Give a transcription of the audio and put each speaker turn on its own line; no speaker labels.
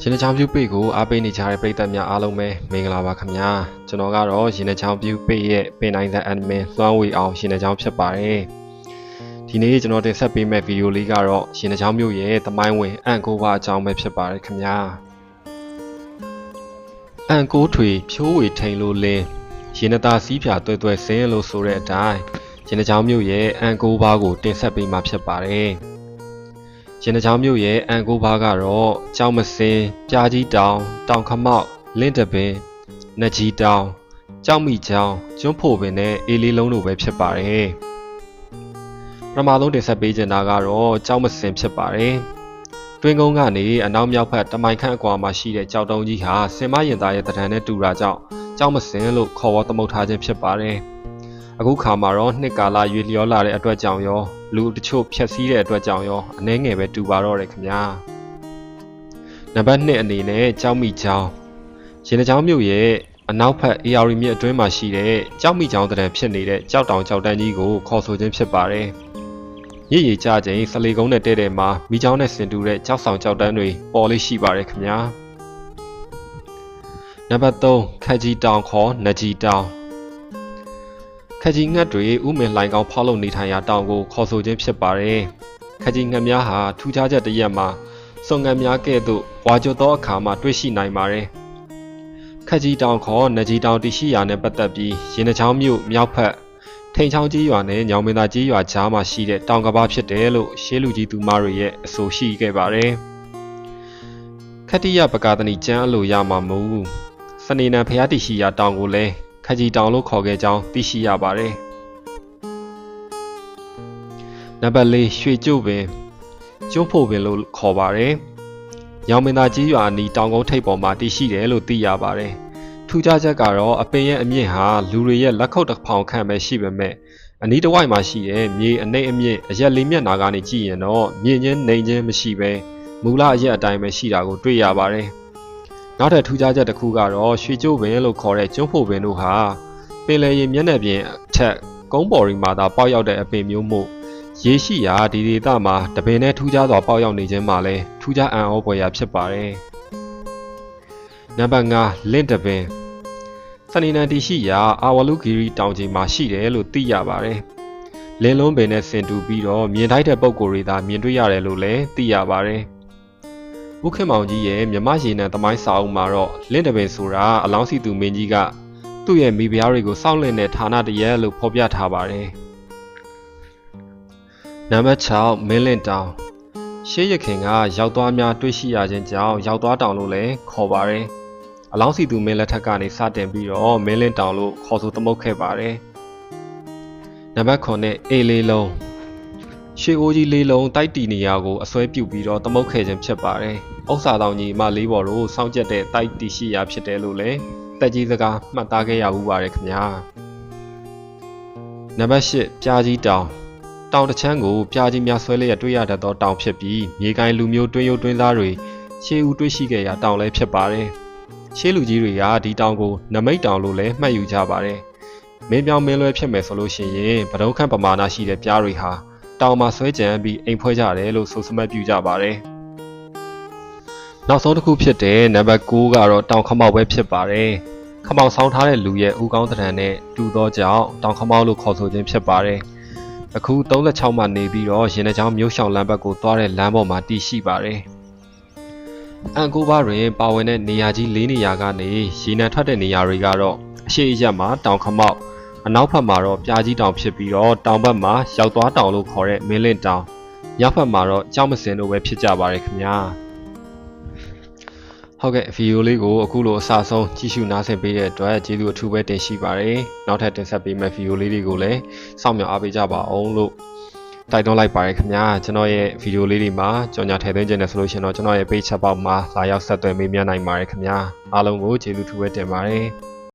ရင်နှချောင်းပြူပေကိုအားပေးနေကြတဲ့ပရိသတ်များအားလုံးပဲမင်္ဂလာပါခင်ဗျာကျွန်တော်ကတော့ရင်နှချောင်းပြူပေရဲ့ပင်နိုင်တဲ့ admin လွှမ်းဝေအောင်ရင်နှချောင်းဖြစ်ပါတယ်ဒီနေ့ကျွန်တော်တင်ဆက်ပေးမယ့်ဗီဒီယိုလေးကတော့ရင်နှချောင်းမျိုးရဲ့သမိုင်းဝင်အန်ကိုဘာအကြောင်းပဲဖြစ်ပါတယ်ခင်ဗျာအန်ကိုထွေဖြိုးဝေထိန်လို့လင်းရင်နှသားစီးဖြာတွဲတွဲဆင်းလို့ဆိုတဲ့အတိုင်းရင်နှချောင်းမျိုးရဲ့အန်ကိုဘာကိုတင်ဆက်ပေးမှာဖြစ်ပါတယ် ရင်နှချောင်းမြို့ရဲ့အန်ကိုဘာကတော့ကြောင်မစင်းပြာကြီးတောင်တောင်ခမောက်လင်းတပင်နကြီးတောင်ကြောင်မိချောင်းကျွန်းဖို့ပင်နဲ့အေးလေးလုံးတို့ပဲဖြစ်ပါတယ်ပထမဆုံးတင်ဆက်ပေးချင်တာကတော့ကြောင်မစင်းဖြစ်ပါတယ်တွင်းကုန်းကနေအနောက်မြောက်ဘက်တမိုင်ခန့်အကွာမှာရှိတဲ့ကြောက်တုံးကြီးဟာစင်မရင်သားရဲ့တံတန်နဲ့တူတာကြောင့်ကြောင်မစင်းလို့ခေါ်ဝေါ်သမုတ်ထားခြင်းဖြစ်ပါတယ် အခုခါမှာတော့နှစ်ကာလရွေလျောလာတဲ့အတွက်ကြောင့်ရောလူတချို့ဖြက်စီးတဲ့အတွက်ကြောင့်ရောအနှဲငယ်ပဲတူပါတော့တယ်ခင်ဗျာနံပါတ်1အနေနဲ့ကြောက်မိချောင်းရင်နှချောင်းမြို့ရဲ့အနောက်ဘက် AR မြစ်အတွင်းမှာရှိတဲ့ကြောက်မိချောင်းတံဖြစ်နေတဲ့ကြောက်တောင်ကြောက်တန်းကြီးကိုခေါ်ဆိုခြင်းဖြစ်ပါတယ်ရည်ရည်ကြခြင်းစလေကုန်းနဲ့တဲ့တဲ့မှာမိချောင်းနဲ့ဆင်တူတဲ့ကြောက်ဆောင်ကြောက်တန်းတွေပေါ်လေးရှိပါတယ်ခင်ဗျာနံပါတ်3ခက်ကြီးတောင်ခေါ်နကြီးတောင် ခက်ကြီးငှက်တွေဥမင်လှိုင်ကောင်းဖောက်လုပ်နေထိုင်ရာတောင်ကိုခေါ်ဆိုခြင်းဖြစ်ပါတယ်။ခက်ကြီးငှက်များဟာထူးခြားချက်တစ်ရက်မှာစုံငံများကဲ့သို့ဝါကြွသောအခါမှာတွေ့ရှိနိုင်ပါတယ်။ခက်ကြီးတောင်ခေါ်နကြီးတောင်တရှိရာနဲ့ပတ်သက်ပြီးရင်နှချောင်းမြို့မြောက်ဖက်ထိန်ချောင်းကြီးရွာနဲ့ညောင်မင်းသားကြီးရွာကြားမှာရှိတဲ့တောင်ကဘာဖြစ်တယ်လို့ရှေးလူကြီးသူမတွေရဲ့အဆိုရှိခဲ့ပါတယ်။ခတ္တိယပကာသနီကျမ်းအလိုရမှာမဟုတ်ဘူး။စနေနံဖျားတိရှိရာတောင်ကိုလည်း ခကြီးတောင်လို့ခေါ်ခဲ့ကြောင်းသိရှိရပါတယ်။နံပါတ်၄ရွှေကျုပ်ပင်ကျွန်းဖို့ပင်လို့ခေါ်ပါတယ်။ရောင်မင်းသားကြီးရွာအနီးတောင်ကုန်းထိပ်ပေါ်မှာတည်ရှိတယ်လို့သိရပါတယ်။ထူးခြားချက်ကတော့အပင်ရဲ့အမြင့်ဟာလူတွေရဲ့လက်ခုပ်တစ်ဖောင်ခန့်ပဲရှိပေမဲ့အနီးတစ်ဝိုက်မှာရှိတဲ့မြေအနှိမ့်အမြင့်အရက်လေးမျက်နှာကနေကြည့်ရင်တော့မြင့်ချင်းနှိမ်ချင်းမရှိပဲမူလအရက်အတိုင်းပဲရှိတာကိုတွေ့ရပါတယ်။ နောက်ထပ်ထူးခြားချက်တစ်ခုကတော့ရွှေကျိုးပင်လို့ခေါ်တဲ့ကျွန်းဖို့ပင်တို့ဟာပင်လယ်ရေမျက်နှာပြင်အထက်ကုန်းပေါ်ရီမှာသာပေါက်ရောက်တဲ့အပင်မျိုးမို့ရေရှိရာဒီဒေသမှာတပင်နဲ့ထူးခြားစွာပေါက်ရောက်နေခြင်းမှာလဲထူးခြားအံ့ဩဖွယ်ရာဖြစ်ပါတယ်။နံပါတ်5လင့်တပင်စနေနန်တီရှိရာအာဝလုဂီရီတောင်ကြီးမှာရှိတယ်လို့သိရပါတယ်။လင်းလုံးပင်နဲ့ဆင်တူပြီးတော့မြင်ထိုက်တဲ့ပုံကိုယ်တွေသာမြင်တွေ့ရတယ်လို့လည်းသိရပါတယ်။ ဥခင်မောင်ကြီးရဲ့မြမရေနံသမိုင်းစာအုပ်မှာတော့လင့်တပင်ဆိုတာအလောင်းစီသူမင်းကြီးကသူ့ရဲ့မိဖုရားတွေကိုစောင့်လင့်တဲ့ဌာနတစ်ရက်လို့ဖော်ပြထားပါတယ်။နံပါတ်6မင်းလင့်တောင်ရှေးရခင်ကရောက်သွားများတွေ့ရှိရခြင်းကြောင့်ရောက်သွားတောင်လို့လည်းခေါ်ပါတယ်။အလောင်းစီသူမင်းလက်ထက်ကနေစတင်ပြီးတော့မင်းလင့်တောင်လို့ခေါ်ဆိုသမုတ်ခဲ့ပါတယ်။နံပါတ်9နဲ့အေလေးလုံး ရှေးအိုးကြီးလေးလုံးတိုက်တီနေရာကိုအစွဲပြုတ်ပြီးတော့သမုတ်ခဲ့ခြင်းဖြစ်ပါတယ်။ဥစ္စာတော်ကြီးမလေးပေါ်တို့စောင့်ကျက်တဲ့တိုက်တီရှိရာဖြစ်တယ်လို့လည်းတက်ကြီးစကားမှတ်သားခဲ့ရဘူးပါတယ်ခင်ဗျာ။နံပါတ်၈ပြာကြီးတောင်တောင်တစ်ချမ်းကိုပြာကြီးများဆွဲလျက်တွေ့ရတတ်သောတောင်ဖြစ်ပြီးမြေကိုင်းလူမျိုးတွင်းရုပ်တွင်းသားတွေရှေးဦးတွေ့ရှိခဲ့ရာတောင်လည်းဖြစ်ပါတယ်။ရှေးလူကြီးတွေကဒီတောင်ကိုနမိတ်တောင်လို့လည်းမှတ်ယူကြပါတယ်။မင်းပြောင်းမင်းလွဲဖြစ်မယ်ဆိုလို့ရှိရင်ဗဒုံခန့်ပမာဏရှိတဲ့ပြားတွေဟာ တောင်မှာဆွဲကြံပြီးအိမ်ဖွဲကြတယ်လို့ဆိုစမှတ်ပြုကြပါတယ်။နောက်ဆုံးတစ်ခုဖြစ်တဲ့နံပါတ်6ကတော့တောင်ခမောက်ပဲဖြစ်ပါတယ်။ခမောက်ဆောင်းထားတဲ့လူရဲ့ဥကောင်းတံနဲ့တူသောကြောင့်တောင်ခမောက်လို့ခေါ်ဆိုခြင်းဖြစ်ပါတယ်။အခု36မှနေပြီးတော့ရင်နှချောင်းမြို့ရှောင်းလမ်းဘက်ကိုသွားတဲ့လမ်းပေါ်မှာတည်ရှိပါတယ်။အန်ကိုဘာတွင်ပါဝင်တဲ့နေရာကြီး၄နေရာကနေရေနံထွက်တဲ့နေရာတွေကတော့အရှိအရက်မှာတောင်ခမောက် အနောက်ဘက်မှာတော့ပြာကြီးတောင်ဖြစ်ပြီးတော့တောင်ဘက်မှာရောက်သွားတောင်လို့ခေါ်တဲ့မင်းလင့်တောင်မြောက်ဘက်မှာတော့ကြောက်မစင်တို့ပဲဖြစ်ကြပါတယ်ခင်ဗျာဟုတ်ကဲ့ဗီဒီယိုလေးကိုအခုလိုအစဆုံးကြည့်ရှုနားဆင်ပေးတဲ့အတွက်ကျေးဇူးအထူးပဲတင်ရှိပါတယ်နောက်ထပ်တင်ဆက်ပေးမယ့်ဗီဒီယိုလေးတွေကိုလည်းစောင့်မျှော်အားပေးကြပါအောင်လို့တိုက်တွန်းလိုက်ပါတယ်ခင်ဗျာကျွန်တော်ရဲ့ဗီဒီယိုလေးတွေမှာကြော်ညာထည့်သွင်းခြင်းနဲ့ဆိုလို့ရှိရင်တော့ကျွန်တော်ရဲ့ page ချက်ပေါက်မှာလာရောက်ဆက်သွယ်မေးမြန်းနိုင်ပါတယ်ခင်ဗျာအားလုံးကိုကျေးဇူးထူးပဲတင်ပါတယ်